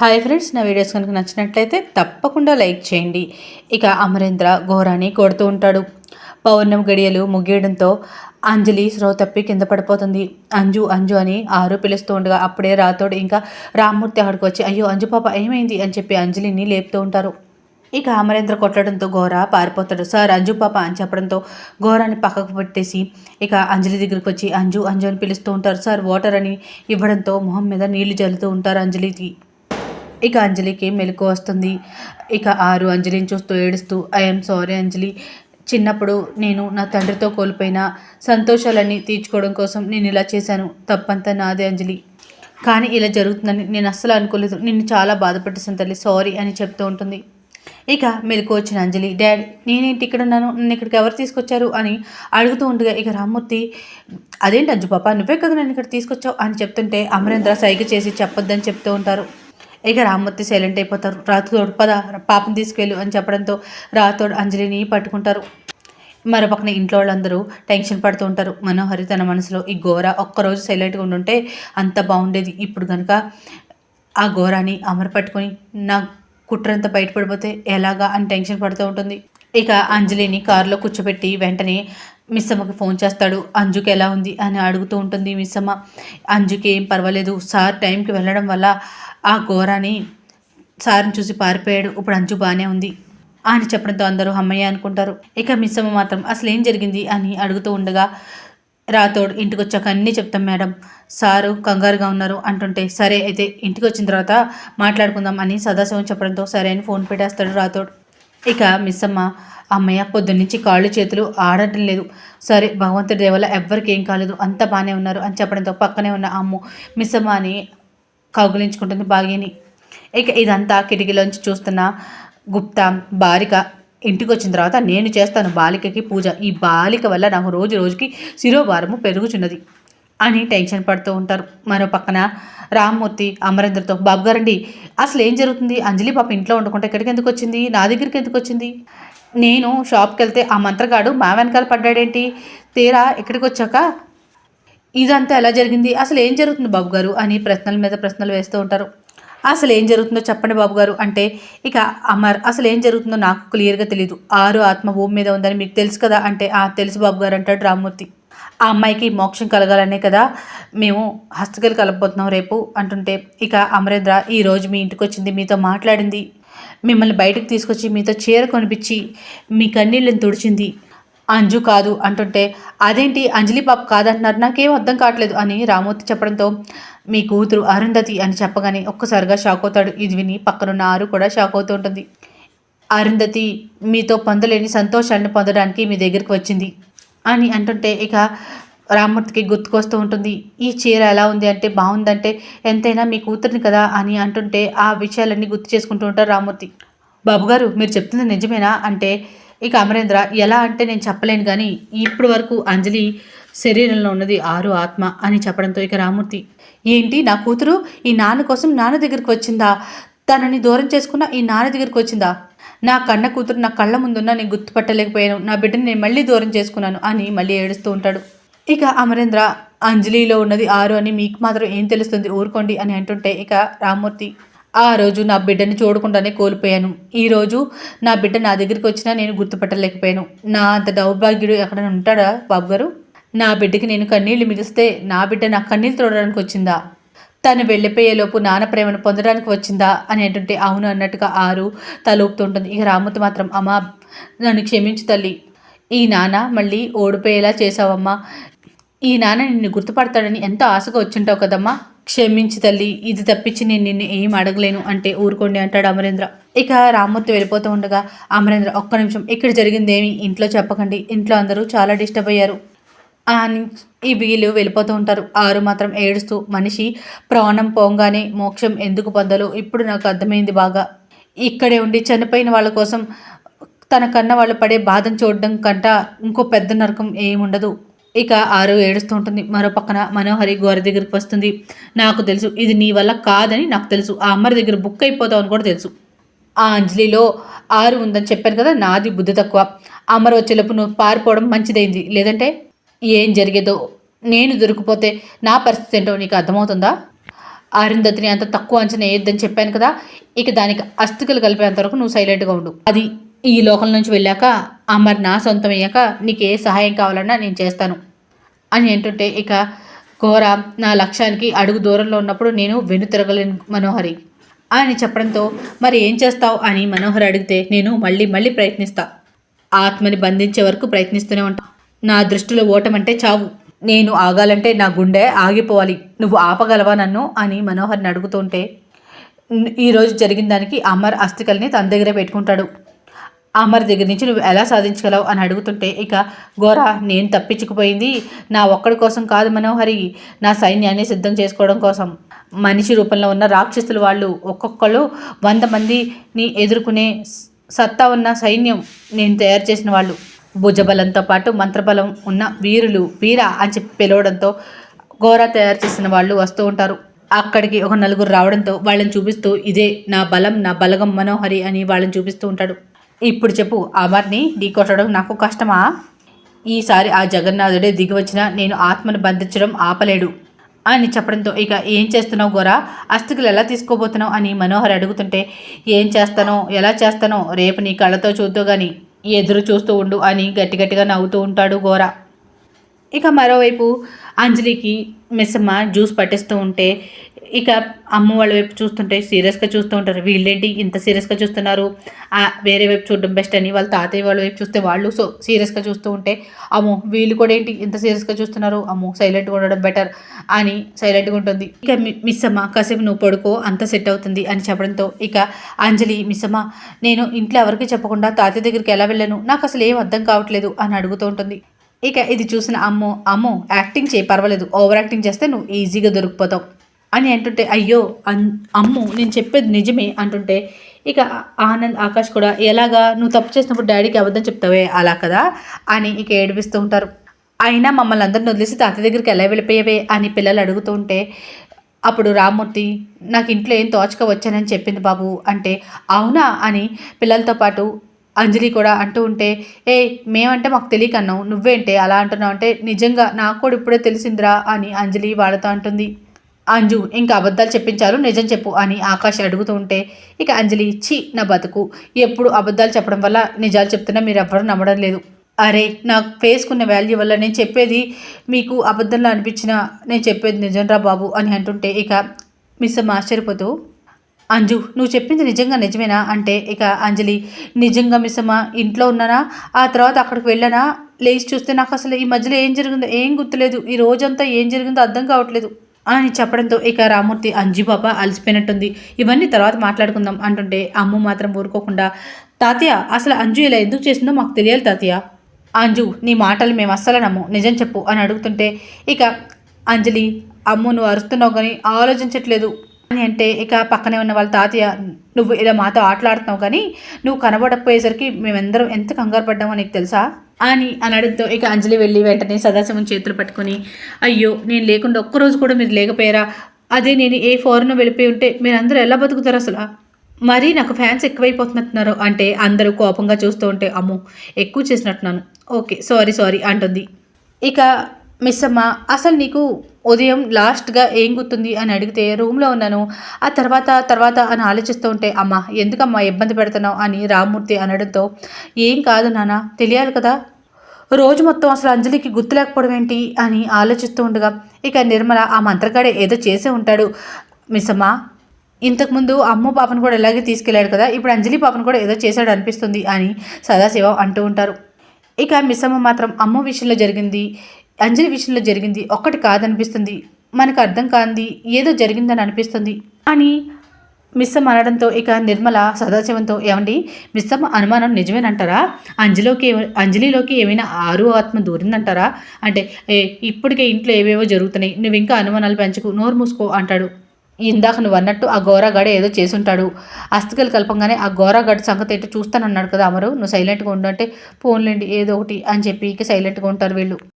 Hi friends నా videos కనుక నచ్చినట్లయితే తప్పకుండా లైక్ చేయండి. ఇక అమరేంద్ర ఘోరాన్ని కొడుతూ ఉంటాడు. పౌర్ణమి గడియలు ముగియడంతో అంజలి స్రో తప్పి కింద పడిపోతుంది. అంజు అంజు అని ఆరు పిలుస్తూ ఉండగా అప్పుడే రాతోడు ఇంకా రామ్మూర్తి అక్కడికి వచ్చి అయ్యో అంజు పాప ఏమైంది? అని చెప్పి అంజలిని లేపుతూ ఉంటారు. ఇక అమరేంద్ర కొట్టడంతో ఘోర పారిపోతాడు. సార్ అంజు పాప అని చెప్పడంతో ఘోరాన్ని పక్కకు పెట్టేసి ఇక అంజలి దగ్గరికి వచ్చి అంజు అంజు అని పిలుస్తూ ఉంటారు. సార్ వాటర్ అని ఇవ్వడంతో మొహం మీద నీళ్ళు జల్లుతూ ఉంటారు అంజలికి. ఇక అంజలికి మెలకు వస్తుంది. ఇక ఆరు అంజలిని చూస్తూ ఏడుస్తూ ఐఎమ్ సారీ అంజలి. చిన్నప్పుడు నేను నా తండ్రితో కోల్పోయిన సంతోషాలన్నీ తీర్చుకోవడం కోసం నేను ఇలా చేశాను. తప్పంతా నాదే అంజలి. కానీ ఇలా జరుగుతుందని నేను అస్సలు అనుకోలేదు. నిన్ను చాలా బాధపెట్టేసాను తల్లి. సారీ అని చెప్తూ ఉంటుంది. ఇక మెలకు వచ్చిన అంజలి డాడ్ నేనేంటి ఇక్కడ ఉన్నాను? నన్ను ఇక్కడికి ఎవరు తీసుకొచ్చారు? అని అడుగుతూ ఉండగా ఇక రామ్మూర్తి అదేంటి అంజు పాప? నువ్వే కదా నన్ను ఇక్కడ తీసుకొచ్చావు? అని చెప్తుంటే అమరేంద్ర సైగ చేసి చెప్పొద్దని చెప్తూ ఉంటారు. ఇక రామ్మూర్తి సైలెంట్ అయిపోతారు. రాతోడు పద పాపం తీసుకెళ్ళు అని చెప్పడంతో రాతోడు అంజలిని పట్టుకుంటారు. మరోపక్కన ఇంట్లో వాళ్ళందరూ టెన్షన్ పడుతూ ఉంటారు. మనోహరి తన మనసులో ఈ ఘోర ఒక్కరోజు సైలెంట్గా ఉండుంటే అంత బాగుండేది. ఇప్పుడు కనుక ఆ ఘోరాన్ని అమరు పట్టుకొని నా కుట్రంతా బయటపడిపోతే ఎలాగా? అని టెన్షన్ పడుతూ ఉంటుంది. ఇక అంజలిని కారులో కూర్చోబెట్టి వెంటనే మిస్సమ్మకి ఫోన్ చేస్తాడు అంజుకి ఎలా ఉంది? అని అడుగుతూ ఉంటుంది మిస్సమ్మ. అంజుకి ఏం పర్వాలేదు. సార్ టైంకి వెళ్ళడం వల్ల ఆ ఘోరాన్ని సార్ని చూసి పారిపోయాడు. ఇప్పుడు అంజు బాగానే ఉంది అని చెప్పడంతో అందరూ అమ్మయ్య అనుకుంటారు. ఇక మిస్సమ్మ మాత్రం అసలు ఏం జరిగింది? అని అడుగుతూ ఉండగా రాతోడు ఇంటికి వచ్చాక అన్నీ చెప్తాం మేడం. సారు కంగారుగా ఉన్నారు. అంటుంటే సరే అయితే ఇంటికి వచ్చిన తర్వాత మాట్లాడుకుందాం అని సదాశివం చెప్పడంతో సరే అని ఫోన్ పెట్టేస్తాడు రాతోడు ఇక మిస్సమ్మ అమ్మయ్య పొద్దున్నుంచి కాళ్ళు చేతులు ఆడటం లేదు. సరే భగవంతుడి దేవల్ల ఎవ్వరికి ఏం కాలేదు. అంత బాగానే ఉన్నారు అని చెప్పడంతో పక్కనే ఉన్న అమ్ము మిస్సమ్మ అని కౌగులించుకుంటుంది బాగిని. ఇక ఇదంతా కిటికీలోంచి చూస్తున్న గుప్తా బాలిక ఇంటికి వచ్చిన తర్వాత నేను చేస్తాను బాలికకి పూజ. ఈ బాలిక వల్ల నాకు రోజు రోజుకి శిరోభారము పెరుగుచున్నది అని టెన్షన్ పడుతూ ఉంటారు. మరో పక్కన రామ్మూర్తి అమరేంద్రతో బాబు గారండి. అసలు ఏం జరుగుతుంది? అంజలి పాప ఇంట్లో ఉండకుండా ఇక్కడికి ఎందుకు వచ్చింది? నా దగ్గరికి ఎందుకు వచ్చింది? నేను షాప్కి వెళ్తే ఆ మంత్రగాడు మా వెనకాల పడ్డాడేంటి? తీరా ఇక్కడికి వచ్చాక ఇదంతా ఎలా జరిగింది? అసలు ఏం జరుగుతుంది బాబు గారు? అని ప్రశ్నల మీద ప్రశ్నలు వేస్తూ ఉంటారు. అసలు ఏం జరుగుతుందో చెప్పండి బాబు గారు. అంటే ఇక అమర్ అసలు ఏం జరుగుతుందో నాకు క్లియర్గా తెలియదు ఆరు ఆత్మ భూమి మీద ఉందని మీకు తెలుసు కదా? అంటే ఆ తెలుసు బాబు గారు అంటాడు రామ్మూర్తి. ఆ అమ్మాయికి మోక్షం కలగాలనే కదా మేము హస్తకలు కలపబోతున్నాం రేపు అంటుంటే ఇక అమరేంద్ర ఈ రోజు మీ ఇంటికి వచ్చింది మీతో మాట్లాడింది. మిమ్మల్ని బయటకు తీసుకొచ్చి మీతో చీర కొనిపించి మీ కన్నీళ్ళని తుడిచింది. అంజు కాదు అంటుంటే అదేంటి అంజలి పాప కాదంటున్నారు నాకేం అర్థం కావట్లేదు అని రామూర్తి చెప్పడంతో మీ కూతురు అరుంధతి అని చెప్పగానే ఒక్కసారిగా షాక్ అవుతాడు. ఇది విని పక్కనున్న ఆరు కూడా షాక్ అవుతూ ఉంటుంది. అరుంధతి మీతో పొందలేని సంతోషాన్ని పొందడానికి మీ దగ్గరికి వచ్చింది. అని అంటుంటే ఇక రామ్మూర్తికి గుర్తుకొస్తూ ఉంటుంది ఈ చీర ఎలా ఉంది? అంటే బాగుందంటే ఎంతైనా మీ కూతురిని కదా? అని అంటుంటే ఆ విషయాలన్నీ గుర్తు చేసుకుంటూ ఉంటారు రామ్మూర్తి. బాబుగారు మీరు చెప్తుంది నిజమేనా? అంటే ఇక అమరేంద్ర ఎలా అంటే నేను చెప్పలేను కానీ ఇప్పటి వరకు అంజలి శరీరంలో ఉన్నది ఆరు ఆత్మ అని చెప్పడంతో ఇక రామూర్తి ఏంటి నా కూతురు? ఈ నాన్న కోసం నాన్న దగ్గరికి వచ్చిందా? తనని దూరం చేసుకున్న ఈ నాన్న దగ్గరికి వచ్చిందా? నా కన్న కూతురు నా కళ్ళ ముందున్న నేను గుర్తుపట్టలేకపోయాను. నా బిడ్డని నేను మళ్ళీ దూరం చేసుకున్నాను అని మళ్ళీ ఏడుస్తూ ఉంటాడు. ఇక అమరేంద్ర అంజలిలో ఉన్నది ఆరు అని మీకు మాత్రం ఏం తెలుస్తుంది? ఊరుకోండి అని అంటుంటే ఇక రామ్మూర్తి ఆ రోజు నా బిడ్డని చూడకుండానే కోల్పోయాను. ఈరోజు నా బిడ్డ నా దగ్గరికి వచ్చినా నేను గుర్తుపట్టలేకపోయాను. నా అంత దౌర్భాగ్యుడు ఎక్కడ ఉంటాడా బాబు గారు నా బిడ్డకి నేను కన్నీళ్ళు మిగిస్తే నా బిడ్డ నా కన్నీళ్ళు తోడడానికి వచ్చిందా? తను వెళ్ళిపోయేలోపు నాన్న ప్రేమను పొందడానికి వచ్చిందా అని అంటుంటే అవును అన్నట్టుగా ఆరు తలూపుతుంటుంది. ఇక రామూర్తి మాత్రం అమ్మా నన్ను క్షమించు తల్లి. ఈ నాన్న మళ్ళీ ఓడిపోయేలా చేసావమ్మా ఈ నాన్న నిన్ను గుర్తుపడతాడని ఎంతో ఆశగా వచ్చింటావు కదమ్మా. క్షమించి తల్లి. ఇది తప్పించి నేను నిన్ను ఏం అడగలేను అంటే ఊరుకోండి అంటాడు అమరేంద్ర. ఇక రామ్మూర్తి వెళ్ళిపోతూ ఉండగా అమరేంద్ర ఒక్క నిమిషం. ఇక్కడ జరిగిందేమి? ఇంట్లో చెప్పకండి. ఇంట్లో అందరూ చాలా డిస్టర్బ్ అయ్యారు. ఈ వీళ్ళు వెళ్ళిపోతూ ఉంటారు. ఆరు మాత్రం ఏడుస్తూ మనిషి ప్రాణం పోగానే మోక్షం ఎందుకు పొందాలో? ఇప్పుడు నాకు అర్థమైంది బాగా. ఇక్కడే ఉండి చనిపోయిన వాళ్ళ కోసం తన కన్న వాళ్ళు పడే బాధను చూడడం కంట ఇంకో పెద్ద నరకం ఏముండదు. ఇక ఆరు ఏడుస్తూ ఉంటుంది. మరో పక్కన మనోహరి గోర దగ్గరికి వస్తుంది. నాకు తెలుసు ఇది నీ వల్ల కాదని నాకు తెలుసు. ఆ అమ్మరి దగ్గర బుక్ అయిపోతావు అని కూడా తెలుసు. ఆ అంజలిలో ఆరు ఉందని చెప్పాను కదా నాది బుద్ధి తక్కువ. అమర్ వచ్చేలోపు నువ్వు పారిపోవడం మంచిదైంది. లేదంటే ఏం జరిగేదో నేను దొరికిపోతే నా పరిస్థితి ఏంటో నీకు అర్థమవుతుందా? అరుంధతిని అంత తక్కువ అంచనా వేయొద్దని చెప్పాను కదా ఇక దానికి అస్థికలు కలిపేంత వరకు నువ్వు సైలెంట్గా ఉండు. అది ఈ లోకం నుంచి వెళ్ళాక అమర్ నా సొంతం అయ్యాక నీకు ఏ సహాయం కావాలన్నా నేను చేస్తాను. అని ఏంటంటే ఇక ఘోర నా లక్ష్యానికి అడుగు దూరంలో ఉన్నప్పుడు నేను వెనుతిరగలేను మనోహరి. అని చెప్పడంతో మరి ఏం చేస్తావు అని మనోహర్ అడిగితే నేను మళ్ళీ మళ్ళీ ప్రయత్నిస్తా. ఆత్మని బంధించే వరకు ప్రయత్నిస్తూనే ఉంటా. నా దృష్టిలో ఓటమంటే చావు. నేను ఆగాలంటే నా గుండె ఆగిపోవాలి. నువ్వు ఆపగలవా నన్ను? అని మనోహర్ని అడుగుతుంటే ఈరోజు జరిగిన దానికి అమర్ అస్థికల్ని తన దగ్గర పెట్టుకుంటాడు. అమర్ దగ్గర నుంచి నువ్వు ఎలా సాధించగలవు? అని అడుగుతుంటే ఇక ఘోర నేను తప్పించుకుపోయింది. నా ఒక్కడి కోసం కాదు మనోహరి. నా సైన్యాన్ని సిద్ధం చేసుకోవడం కోసం. మనిషి రూపంలో ఉన్న రాక్షసులు వాళ్ళు ఒక్కొక్కళ్ళు వంద మందిని ఎదుర్కొనే సత్తా ఉన్న సైన్యం నేను తయారు చేసిన వాళ్ళు. భుజబలంతో పాటు మంత్రబలం ఉన్న వీరులు వీర అని చెప్పి పిలవడంతో ఘోర తయారు చేసిన వాళ్ళు వస్తూ ఉంటారు. అక్కడికి ఒక నలుగురు రావడంతో వాళ్ళని చూపిస్తూ ఇదే నా బలం నా బలగం మనోహరి అని వాళ్ళని చూపిస్తూ ఉంటాడు. ఇప్పుడు చెప్పు అమర్ని ఢీకొట్టడం నాకు కష్టమా? ఈసారి ఆ జగన్నాథుడే దిగి వచ్చినా నేను ఆత్మను బంధించడం ఆపలేడు అని చెప్పడంతో ఇక ఏం చేస్తున్నావు గోరా అస్థికులు ఎలా తీసుకోబోతున్నావు? అని మనోహర్ అడుగుతుంటే ఏం చేస్తానో ఎలా చేస్తానో రేపు నీ కళ్ళతో చూద్దో కానీ ఎదురు చూస్తూ ఉండు అని గట్టి గట్టిగా నవ్వుతూ ఉంటాడు గోరా ఇక మరోవైపు అంజలికి మిస్సమ్మ జ్యూస్ పట్టిస్తూ ఉంటే ఇక అమ్మ వాళ్ళ వైపు చూస్తుంటే సీరియస్గా చూస్తూ ఉంటారు. వీళ్ళేంటి ఇంత సీరియస్గా చూస్తున్నారు? వేరే వైపు చూడడం బెస్ట్ అని వాళ్ళ తాతయ్య వాళ్ళ వైపు చూస్తే వాళ్ళు సో సీరియస్గా చూస్తూ ఉంటే అమ్మో వీళ్ళు కూడా ఏంటి ఇంత సీరియస్గా చూస్తున్నారు? అమ్మో సైలెంట్గా ఉండడం బెటర్ అని సైలెంట్గా ఉంటుంది. ఇక మి- మిస్ అమ్మ కాసేపు నువ్వు పడుకో అంత సెట్ అవుతుంది అని చెప్పడంతో ఇక అంజలి మిస్ అమ్మ నేను ఇంట్లో ఎవరికి చెప్పకుండా తాతయ్య దగ్గరికి ఎలా వెళ్ళాను? నాకు అసలు ఏం అర్థం కావట్లేదు అని అడుగుతూ ఉంటుంది. ఇక ఇది చూసిన అమ్మో అమ్మో యాక్టింగ్ చేయి పర్వాలేదు ఓవర్ యాక్టింగ్ చేస్తే నువ్వు ఈజీగా దొరికిపోతావు. అని అంటుంటే అయ్యో అన్ అమ్ము నేను చెప్పేది నిజమే అంటుంటే ఇక ఆనంద్ ఆకాష్ కూడా ఎలాగా నువ్వు తప్పు చేసినప్పుడు డాడీకి అబద్ధం చెప్తావే అలా కదా అని ఇక ఏడిపిస్తూ ఉంటారు. అయినా మమ్మల్ని అందరిని వదిలేసి తాత దగ్గరికి ఎలా వెళ్ళిపోయావే అని పిల్లలు అడుగుతూ ఉంటే అప్పుడు రామ్మూర్తి నాకు ఇంట్లో ఏం తోచక వచ్చానని చెప్పింది బాబు అంటే అవునా? అని పిల్లలతో పాటు అంజలి కూడా అంటూ ఉంటే ఏ మేమంటే మాకు తెలియకన్నావు నువ్వేంటే అలా అంటున్నావు అంటే నిజంగా నాకు కూడా ఇప్పుడే తెలిసిందిరా అని అంజలి వాడుతూ అంటుంది. అంజు ఇంకా అబద్ధాలు చెప్పించారు. నిజం చెప్పు అని ఆకాష్ అడుగుతూ ఉంటే ఇక అంజలి చి నా బతుకు. ఎప్పుడు అబద్ధాలు చెప్పడం వల్ల నిజాలు చెప్తున్నా మీరు ఎవ్వరూ నమ్మడం లేదు. అరే నాకు ఫేస్కున్న వాల్యూ వల్ల నేను చెప్పేది మీకు అబద్ధంలో అనిపించిన నేను చెప్పేది నిజంరా బాబు అని అంటుంటే ఇక మిస్ ఆశ్చర్యపోతూ అంజు నువ్వు చెప్పింది నిజంగా నిజమేనా? అంటే ఇక అంజలి నిజంగా మిస్సమ్మా ఇంట్లో ఉన్నానా? ఆ తర్వాత అక్కడికి వెళ్ళానా? లేచి చూస్తే నాకు అసలు ఈ మధ్యలో ఏం జరిగిందో ఏం గుర్తులేదు. ఈ రోజంతా ఏం జరిగిందో అర్థం కావట్లేదు అని చెప్పడంతో ఇక రామూర్తి అంజు పాప అలసిపోయినట్టుంది. ఇవన్నీ తర్వాత మాట్లాడుకుందాం అంటుంటే అమ్మ మాత్రం ఊరుకోకుండా తాతయ్య అసలు అంజు ఇలా ఎందుకు చేసిందో మాకు తెలియాలి తాతయ్య. అంజు నీ మాటలు మేము అస్సలు నమ్ము. నిజం చెప్పు అని అడుగుతుంటే ఇక అంజలి అమ్ము నువ్వు అరుస్తున్నావు కానీ ఆలోచించట్లేదు. అని అంటే ఇక పక్కనే ఉన్న వాళ్ళ తాతయ్య నువ్వు ఇలా మాతో ఆటలాడుతున్నావు కానీ నువ్వు కనబడకపోయేసరికి మేమందరం ఎంత కంగారు పడ్డామో నీకు తెలుసా? అని అనడంతో ఇక అంజలి వెళ్ళి వెంటనే సదాశివం చేతులు పట్టుకొని అయ్యో నేను లేకుండా ఒక్కరోజు కూడా మీరు లేకపోయారా? అదే నేను ఏ ఫారెన్ వెళ్ళిపోయి ఉంటే మీరందరూ ఎలా బతుకుతారు అసలు? మరీ నాకు ఫ్యాన్స్ ఎక్కువైపోతున్నట్టున్నారు అంటే అందరూ కోపంగా చూస్తూ ఉంటే అమ్మో ఎక్కువ చేసినట్టున్నాను. ఓకే సారీ సారీ అంటుంది. ఇక మిస్ అమ్మ అసలు నీకు ఉదయం లాస్ట్గా ఏం గుర్తుంది అని అడిగితే రూమ్లో ఉన్నాను. ఆ తర్వాత తర్వాత అని ఆలోచిస్తూ ఉంటే అమ్మ ఎందుకమ్మా ఇబ్బంది పెడుతున్నావు అని రామ్మూర్తి అనడంతో ఏం కాదు నాన్న తెలియాలి కదా. రోజు మొత్తం అసలు అంజలికి గుర్తు లేకపోవడం ఏంటి అని ఆలోచిస్తూ ఉండగా ఇక నిర్మల ఆ మంత్రగాడే ఏదో చేసే ఉంటాడు. మిస్సమ్మ ఇంతకుముందు అమ్మ పాపను కూడా ఇలాగే తీసుకెళ్ళాడు కదా ఇప్పుడు అంజలి పాపను కూడా ఏదో చేశాడు అనిపిస్తుంది అని సదాశివం అంటూ ఉంటారు. ఇక మిస్సమ్మ మాత్రం అమ్మ విషయంలో జరిగింది. అంజలి విషయంలో జరిగింది. ఒక్కటి కాదనిపిస్తుంది. మనకు అర్థం కాంది. ఏదో జరిగిందని అనిపిస్తుంది. అని మిస్సమ్మ అనడంతో ఇక నిర్మల సదాశివంతో ఏమండి? మిస్సమ్మ అనుమానం నిజమేనంటారా? అంజలిలోకి అంజలిలోకి ఏమైనా ఆరు ఆత్మ దూరిందంటారా? అంటే ఏ ఇప్పటికే ఇంట్లో ఏవేవో జరుగుతున్నాయి. నువ్వు ఇంకా అనుమానాలు పెంచుకు. నోరు మూసుకో అంటాడు. ఇందాక నువ్వు అన్నట్టు ఆ గోరాగాడ ఏదో చేసుంటాడు. అస్థికలు కలపంగానే ఆ గోరాగాడి సంగతి ఏంటో చూస్తానన్నాడు కదా అమరు. నువ్వు సైలెంట్గా ఉండు అంటే ఫోన్లేండి ఏదో ఒకటి అని చెప్పి ఇక సైలెంట్గా ఉంటారు వీళ్ళు.